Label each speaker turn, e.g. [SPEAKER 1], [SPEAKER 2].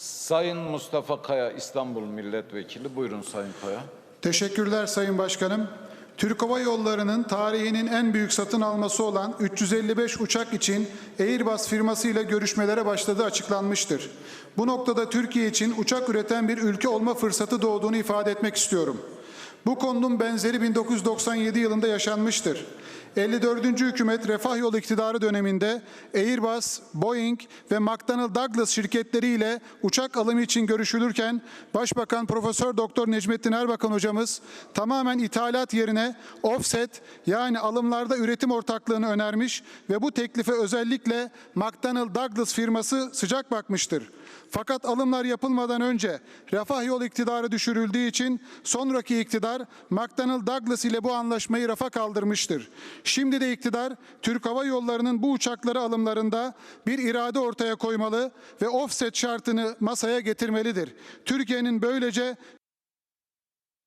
[SPEAKER 1] Sayın Mustafa Kaya İstanbul Milletvekili. Buyurun Sayın Kaya.
[SPEAKER 2] Teşekkürler Sayın Başkanım. Türk Hava Yolları'nın tarihinin en büyük satın alması olan 355 uçak için Airbus firması ile görüşmelere başladığı açıklanmıştır. Bu noktada Türkiye için uçak üreten bir ülke olma fırsatı doğduğunu ifade etmek istiyorum. Bu konunun benzeri 1997 yılında yaşanmıştır. 54. hükümet refah yolu iktidarı döneminde Airbus, Boeing ve McDonnell Douglas şirketleriyle uçak alımı için görüşülürken Başbakan Profesör Doktor Necmettin Erbakan hocamız tamamen ithalat yerine offset yani alımlarda üretim ortaklığını önermiş ve bu teklife özellikle McDonnell Douglas firması sıcak bakmıştır. Fakat alımlar yapılmadan önce refah yol iktidarı düşürüldüğü için sonraki iktidar McDonnell Douglas ile bu anlaşmayı rafa kaldırmıştır. Şimdi de iktidar Türk Hava Yolları'nın bu uçakları alımlarında bir irade ortaya koymalı ve offset şartını masaya getirmelidir. Türkiye'nin böylece